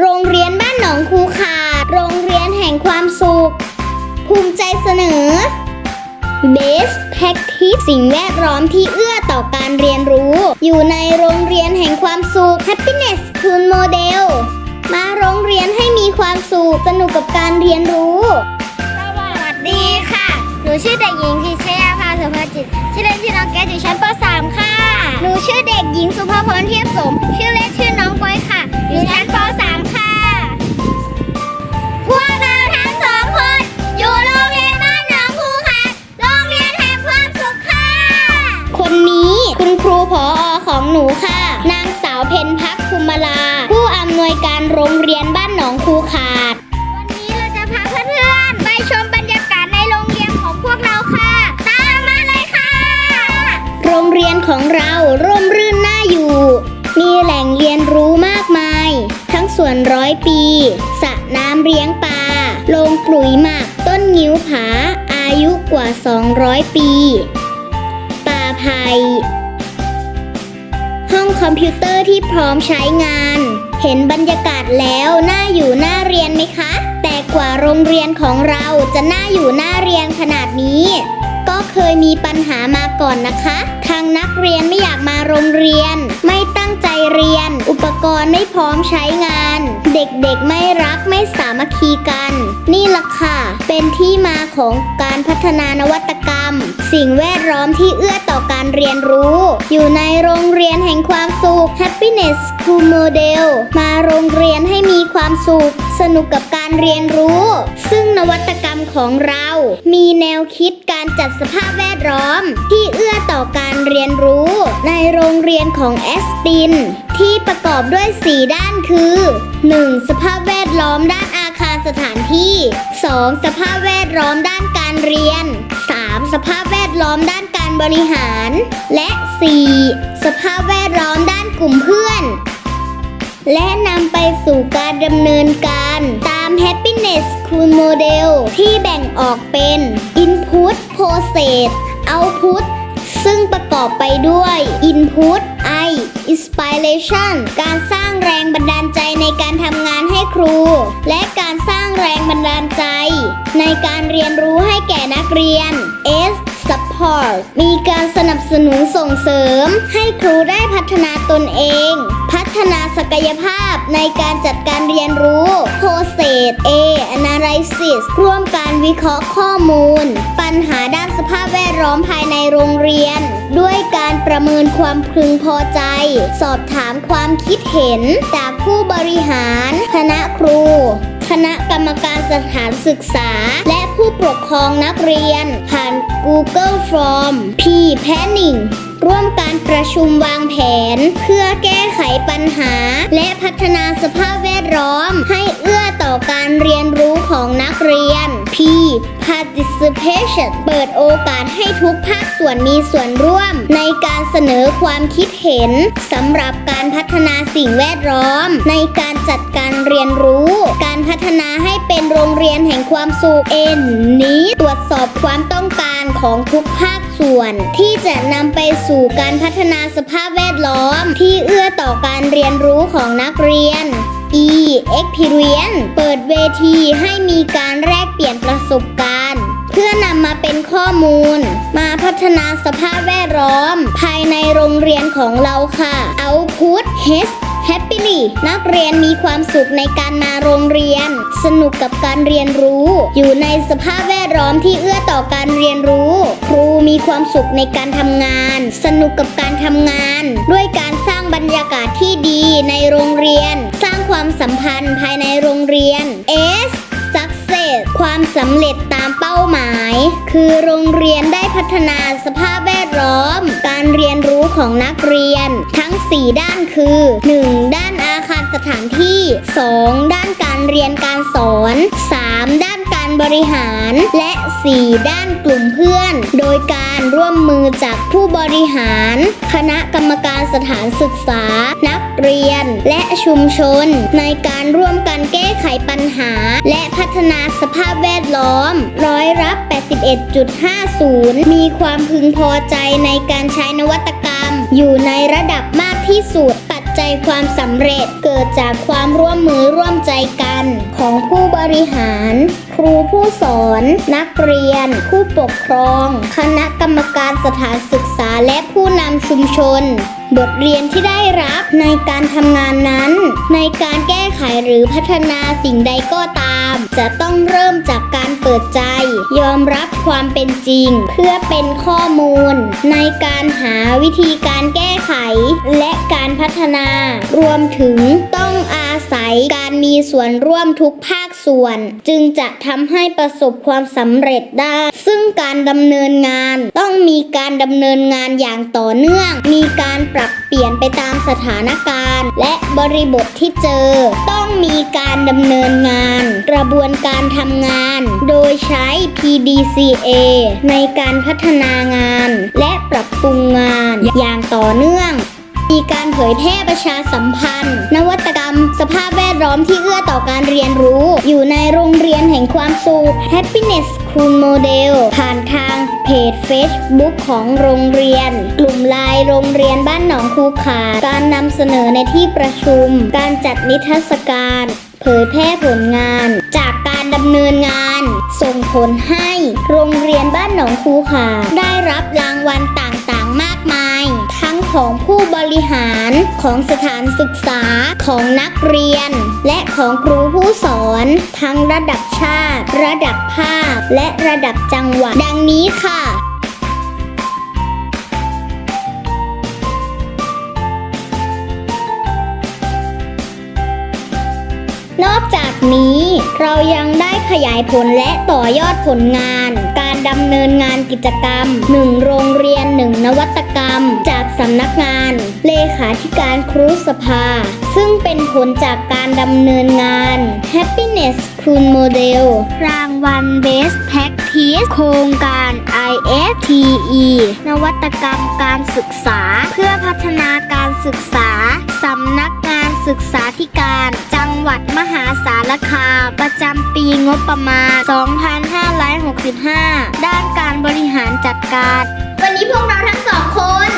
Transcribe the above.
โรงเรียนบ้านหนองคูขาดโรงเรียนแห่งความสุข ภูมิใจเสนอ Best Practice สิ่งแวดล้อมที่เอื้อต่อการเรียนรู้ อยู่ในโรงเรียนแห่งความสุข Happiness School Model มาโรงเรียนให้มีความสุข สนุกกับการเรียนรู้ สวัสดีค่ะ หนูชื่อเด็กหญิงพิชยาภาสุภาจิต ชื่อเล่นชื่อน้องแก้วอยู่ชั้นป .3 ค่ะ หนูชื่อเด็กหญิงสุภาพรเทียบสม ชื่อเล่นชื่อน้อง โรงเรียนบ้านหนองคูขาด วันนี้เราจะพาเพื่อนๆ ไปชมบรรยากาศในโรงเรียนของพวกเราค่ะ ตามมาเลยค่ะ โรงเรียนของเราร่มรื่นน่าอยู่ มีแหล่งเรียนรู้มากมาย ทั้งสวนร้อยปีสระน้ำเลี้ยงปลาโรงปลุ่ยหมากต้นงิ้วผา อายุกว่า 200 ปีป่าไผ่ห้องคอมพิวเตอร์ที่พร้อมใช้งาน เห็นบรรยากาศแล้วน่าอยู่น่าเรียนไหมคะ แต่กว่าโรงเรียนของเราจะน่าอยู่น่าเรียนขนาดนี้ ก็เคยมีปัญหามาก่อนนะคะ ทางนักเรียนไม่อยากมาโรงเรียน กรณ์ไม่พร้อมใช้งาน เด็กๆไม่รักไม่สามัคคีกัน นี่ล่ะค่ะ เป็นที่มาของการพัฒนานวัตกรรม สิ่งแวดล้อมที่เอื้อต่อการเรียนรู้ อยู่ในโรงเรียนแห่งความสุข Happiness School Model มาโรงเรียนให้มีความสุข สนุกกับการเรียนรู้ ซึ่งนวัตกรรมของเรา มีแนวคิดการจัดสภาพแวดล้อม ที่เอื้อต่อการ เรียนรู้ ในโรงเรียนของแอสติน ที่ประกอบด้วย 4 ด้านคือ 1. สภาพแวดล้อมด้านอาคารสถานที่ 2. สภาพแวดล้อมด้านการเรียน 3. สภาพแวดล้อมด้านการบริหาร และ 4. สภาพแวดล้อมด้านกลุ่มเพื่อน และนำไปสู่การดำเนินการตาม Happiness School Model ที่แบ่งออกเป็น Input อบไปด้วย Input I Inspiration การสร้างแรงบันดาลใจในการทำงานให้ครู และการสร้างแรงบันดาลใจ ในการเรียนรู้ให้แก่นักเรียน S Support มีการสนับสนุนส่งเสริม ให้ครูได้พัฒนาตนเอง พัฒนาศักยภาพในการจัดการเรียนรู้ Process A Analysis ร่วมการวิเคราะห์ข้อมูล ปัญหาด้านสภาพแวดล้อมภายในโรงเรียน ด้วยการประเมินความพึงพอใจ สอบถามความคิดเห็นจากผู้บริหาร คณะครู คณะกรรมการสถานศึกษา และผู้ปกครองนักเรียน ผ่าน Google Form P Planning ร่วมการประชุมวางแผน เพื่อแก้ไขปัญหา และพัฒนาสภาพแวดล้อม ให้เอื้อต่อการเรียนรู้ ของนักเรียน P Participation เปิดโอกาสให้ทุกภาคส่วนมีส่วนร่วม ในการเสนอความคิดเห็นสำหรับการพัฒนาสิ่งแวดล้อม ในการจัดการเรียนรู้ การพัฒนาให้เป็นโรงเรียนแห่งความสุขเอ็นนี้ตรวจสอบความต้องการของทุกภาคส่วน ที่จะนำไปสู่การพัฒนาสภาพแวดล้อม ที่เอื้อต่อการเรียนรู้ของนักเรียน Experience เปิดเวทีให้มีการแลกเปลี่ยนประสบการณ์ เพื่อนำมาเป็นข้อมูล มาพัฒนาสภาพแวดล้อม ภายในโรงเรียนของเราค่ะ Output H Happily นักเรียนมีความสุขในการมาโรงเรียน สนุกกับการเรียนรู้ อยู่ในสภาพแวดล้อมที่เอื้อต่อการเรียนรู้ ครูมีความสุขในการทำงาน สนุกกับการทำงาน ด้วยการสร้างบรรยากาศที่ดีในโรงเรียน ความสัมพันธ์ภายในโรงเรียน S Success ความสำเร็จตามเป้าหมาย คือโรงเรียนได้พัฒนาสภาพแวดล้อม การเรียนรู้ของนักเรียน ทั้ง 4 ด้านคือ 1. ด้านอาคารสถานที่ 2. ด้านการเรียนการสอน 3. ด้าน การบริหาร และ 4. ด้านกลุ่มเพื่อน โดยการร่วมมือจากผู้บริหาร คณะกรรมการสถานศึกษา นักเรียน และชุมชน ในการร่วมกันแก้ไขปัญหา และพัฒนาสภาพแวดล้อม ร้อยรับ 81.50 มีความพึงพอใจในการใช้นวัตกรรม อยู่ในระดับมากที่สุด ใจความสำเร็จเกิดจากความร่วมมือร่วมใจกัน ของผู้บริหาร ครูผู้สอน นักเรียน ผู้ปกครอง คณะกรรมการสถานศึกษาและผู้นำชุมชน บทเรียนที่ได้รับในการทำงานนั้น ในการแก้ไขหรือพัฒนาสิ่งใดก็ตาม จะต้องเริ่มจากการเปิดใจ ยอมรับความเป็นจริง เพื่อเป็นข้อมูล ในการหาวิธีการแก้ไข และการพัฒนารวมถึงต้อง ศัยการมีส่วนร่วมทุกภาคส่วน จึงจะทำให้ประสบความสำเร็จได้ ซึ่งการดำเนินงานต้องมีการดำเนินงานอย่างต่อเนื่อง มีการปรับเปลี่ยนไปตามสถานการณ์ และบริบทที่เจอ ต้องมีการดำเนินงาน กระบวนการทำงาน โดยใช้ PDCA ในการพัฒนางาน และปรับปรุงงานอย่างต่อเนื่อง มีการเผยแพร่ประชาสัมพันธ์ นวัตกรรม สภาพแวดล้อมที่เอื้อต่อการเรียนรู้ อยู่ในโรงเรียนแห่งความสุข Happiness School Model ผ่านทางเพจ Facebook ของโรงเรียน กลุ่มไลน์โรงเรียนบ้านหนองคูขาดการนำเสนอในที่ประชุม การจัดนิทรรศการ เผยแพร่ผลงาน จากการดำเนินงาน ส่งผลให้ โรงเรียนบ้านหนองคูขาได้รับรางวัลต่างๆ มากมาย ของผู้บริหารของสถานศึกษาของนักเรียน และของครูผู้สอน ทั้งระดับชาติ ระดับภาคและระดับจังหวัด ดังนี้ค่ะ นอกจากนี้เรายังได้ขยายผลและต่อยอดผลงาน การดำเนินงานกิจกรรม 1 โรงเรียน 1 นวัตกรรม จากสำนักงาน เลขาธิการครูสภา ซึ่งเป็นผลจากการดำเนินงาน Happiness School Model รางวัล Best Practice โครงการ IFTE นวัตกรรมการศึกษา เพื่อพัฒนาการศึกษาสำนักงาน ศึกษาธิการ จังหวัดมหาสารคามประจำปีงบประมาณ 2565 ด้านการบริหารจัดการ วันนี้พวกเราทั้งสองคน